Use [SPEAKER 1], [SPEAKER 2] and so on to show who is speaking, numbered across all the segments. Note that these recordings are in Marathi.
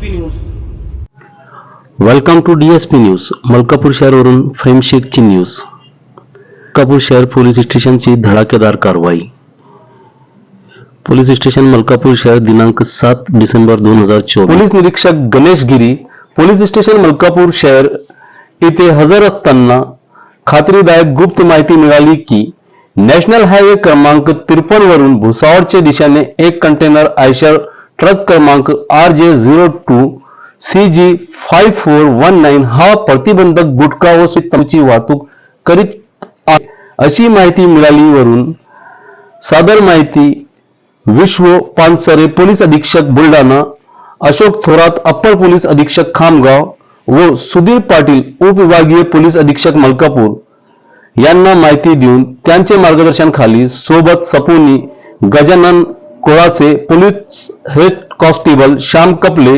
[SPEAKER 1] P news.
[SPEAKER 2] Welcome to D S P news Malkapur शहरावरून फेम शेखची न्यूज. मलकापूर शहर पोलीस स्टेशनची धडाकेदार कारवाई. पोलीस स्टेशन मलकापूर शहर दिनांक सात डिसेंबर दोन हजार चोवीस. पोलीस निरीक्षक गणेश गिरी पोलीस स्टेशन मलकापूर शहर येथे हजर असताना खात्रीदायक गुप्त माहिती मिळाली की नॅशनल हायवे क्रमांक त्रेपन्न वरून भुसावळच्या दिशेने एक कंटेनर आयशर ट्रक क्रमांक R J zero two C G five four one nine हा प्रतिबंधक गुटखा व तंबाखूची वाहतूक करीत आहे. अशी माहिती मिळालीवरून सादर माहिती विश्व पानसरे पोलीस अधीक्षक बुलढाणा अशोक थोरात अप्पर पोलीस अधीक्षक खामगाव व सुधीर पाटील उपविभागीय पोलीस अधीक्षक मलकापूर यांना माहिती देऊन त्यांचे मार्गदर्शन खाली सोबत सपोनी Gajanan Kolase police head constable Shyam Kapale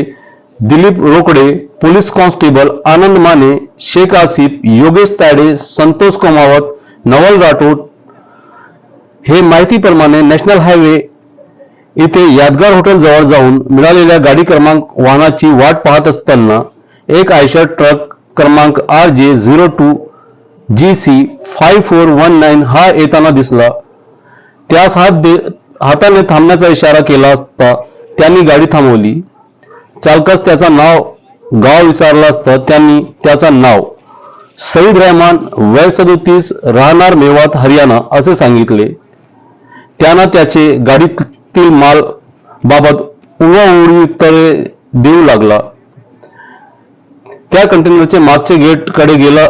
[SPEAKER 2] Dilip Rokade police constable Anand Mane Shaikh Asif Yogesh Tade Santosh Kamavat Naval Rathod. हे माहितीप्रमाणे नॅशनल हायवे इथे यादगार हॉटेल जवळ जाऊन मिळालेल्या गाडी क्रमांक वाहनाची वाट पाहत असताना एक आयशर ट्रक क्रमांक R J zero two G C five four one nine हा येताना दिसला. त्यास हात दे हाताने थांबण्याचा इशारा केला असता त्यांनी गाडी थांबवली. चालकास त्याचा नाव गाव विचारला असता त्यांनी त्याचं नाव सईद रहमान वय सदोतीस राहणार मेवात हरियाणा असे सांगितले. त्यांना त्याचे गाडीतील माल बाबत उवाउडी उत्तरे देऊ लागला. त्या कंटेनरचे मागचे गेटकडे गेला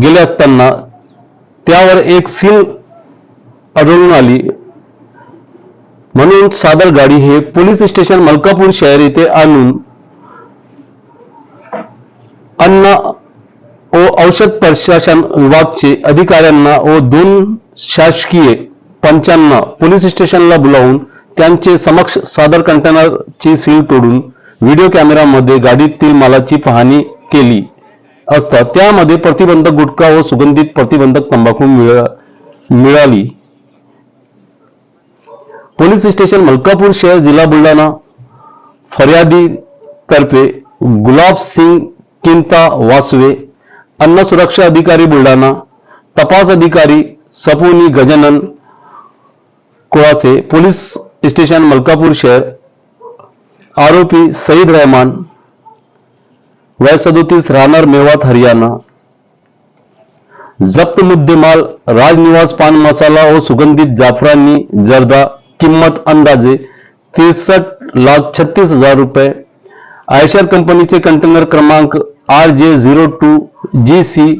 [SPEAKER 2] गेले असताना त्यावर एक सील आढळून आली. म्हणून सादर गाडी हे पोलीस स्टेशन मलकापूर शहर येथे आणून अन्न व औषध प्रशासन विभागचे अधिकाऱ्यांना व दोन शासकीय पंचांना पोलीस स्टेशनला बोलावून त्यांचे समक्ष सादर कंटेनरची सील तोडून व्हिडिओ कॅमेरामध्ये गाडीतील मालाची पाहणी केली असता त्यामध्ये प्रतिबंधक गुटखा व सुगंधित प्रतिबंधक तंबाखू मिळाली. पोलीस स्टेशन मलकापूर शहर जिला बुलढाणा फरियादी तर्फे गुलाब सिंग किंता वासवे, अन्न सुरक्षा अधिकारी बुलढाणा, तपास अधिकारी सपोनी गजानन कुळासे, पोलीस स्टेशन मलकापूर शहर, आरोपी सईद रहमान, वय सदोतीस राहणार मेवात हरियाणा. जप्त मुद्देमाल, राजनिवास पान मसाला व सुगंधित जाफरानी जर्दा किंमत अंदाजे तिरसठ लाख छत्तीस हजार रुपये. आयशर कंपनीचे कंटेनर क्रमांक R J zero two G C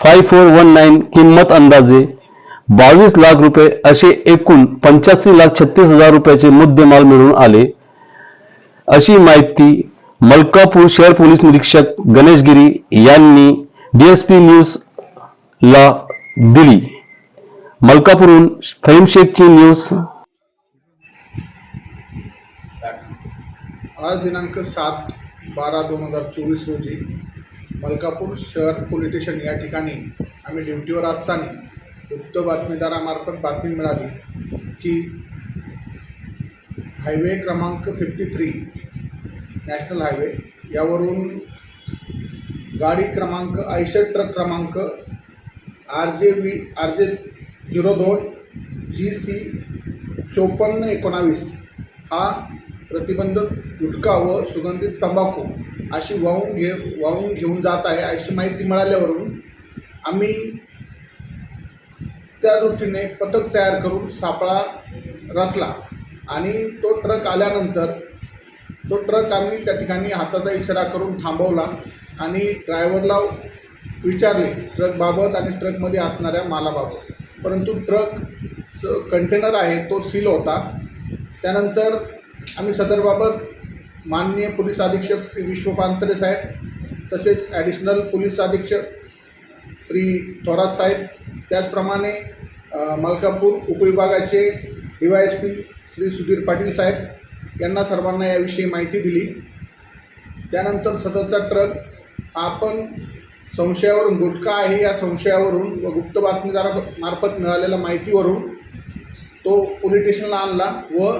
[SPEAKER 2] five four one nine किंमत अंदाजे बावीस लाख रुपये असे एकूण पंच्याऐंशी लाख छत्तीस हजार रुपयाचे मुद्देमाल मिळून आले. अशी माहिती मलकापूर शहर पोलीस निरीक्षक गणेशगिरी यांनी डीएसपी न्यूज ला दिली. मलकापूरहून फहीम शेखची न्यूज
[SPEAKER 3] आज दिनांक सात बारा दोन हजार चोवीस रोजी मलकापूर शहर पोलीस स्टेशन या ठिकाणी आम्ही ड्युटीवर असताना गुप्त बातमीदारामार्फत बातमी मिळाली की हायवे क्रमांक फिफ्टी थ्री नॅशनल हायवे यावरून गाडी क्रमांक आयशर ट्रक क्रमांक R J V R J zero दोन जी सी चोपन्न एकोणावीस हा प्रतिबंधक गुटखा व सुगंधित तंबाखू अशी वाहून घे वाहून घेऊन जात आहे अशी माहिती मिळाल्यावरून आम्ही त्या दृष्टीने पथक तयार करून सापळा रचला आणि तो ट्रक आल्यानंतर तो ट्रक आम्ही त्या ठिकाणी हाताचा इशारा करून थांबवला आणि ड्रायव्हरला विचारले ट्रकबाबत आणि ट्रकमध्ये असणाऱ्या मालाबाबत. परंतु ट्रक जो कंटेनर आहे तो सील होता. त्यानंतर आम्ही सदरबाबत माननीय पोलीस अधीक्षक श्री विश्व पानसरे साहेब तसेच ॲडिशनल पोलीस अधीक्षक श्री थोरात साहेब त्याचप्रमाणे Malkapur उपविभागाचे D Y S P Shri Sudhir Patil साहेब यांना सर्वांना याविषयी माहिती दिली. त्यानंतर सदरचा ट्रक आपण संशयावरून गुटखा आहे या संशयावरून व गुप्त बातमीदारामार्फत मिळालेल्या माहितीवरून तो पोलीस स्टेशनला आणला व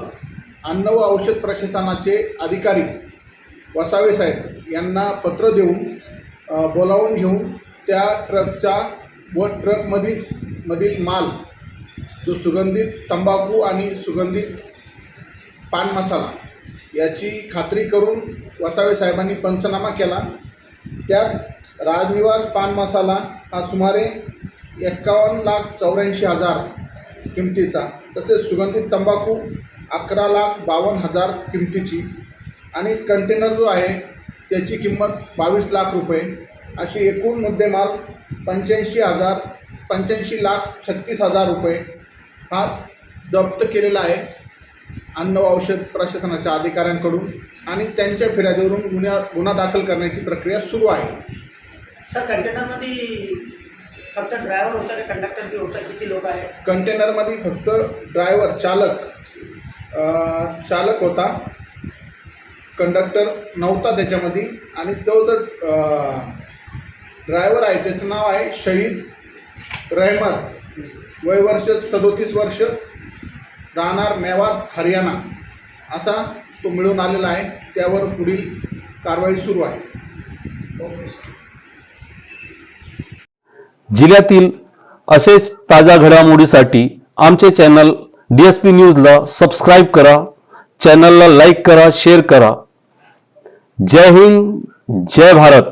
[SPEAKER 3] अन्न व औषध प्रशासनाचे अधिकारी वसावे साहेब यांना पत्र देऊन बोलावून घेऊन त्या ट्रकचा व ट्रकमधील मधील माल जो सुगंधित तंबाखू आणि सुगंधित पान मसाला याची खात्री करून वसावे साहेबांनी पंचनामा केला. त्यात राजनिवास पान मसाला हा सुमारे एक्कावन्न लाख चौऱ्याऐंशी हजार किमतीचा तसेच सुगंधित तंबाखू अकरा लाख बावन्न हजार किमतीची आणि कंटेनर जो आहे त्याची किंमत बावीस लाख रुपये. अशी एकूण मुद्देमाल पंच्याऐंशी हजार पंच्याऐंशी लाख छत्तीस हजार रुपये हा जप्त केलेला आहे अन्न व औषध प्रशासनाच्या अधिकाऱ्यांकडून आणि त्यांच्या फिर्यादीवरून गुन्हा गुन्हा दाखल करण्याची प्रक्रिया सुरू आहे.
[SPEAKER 1] सर कंटेनरमध्ये फक्त ड्रायव्हर होता का? कंडक्टर बी होता? किती लोक आहे
[SPEAKER 3] कंटेनरमध्ये फक्त ड्रायव्हर चालक चालक होता. कंडक्टर नव्हता त्याच्यामध्ये. आणि तो जर ड्रायव्हर आहे त्याचं नाव आहे शहीद रहमत. वय वर्ष सदोतीस वर्ष. राहणार मेवात हरियाणा. असा तो मिळून आलेला आहे. त्यावर पुढील कारवाई सुरू आहे.
[SPEAKER 2] जिल्ह्यातील असेच ताज्या घडामोडीसाठी आमचे चॅनल डीएसपी न्यूजला सबस्क्राईब करा चॅनलला लाईक करा शेअर करा. जय हिंद जय भारत.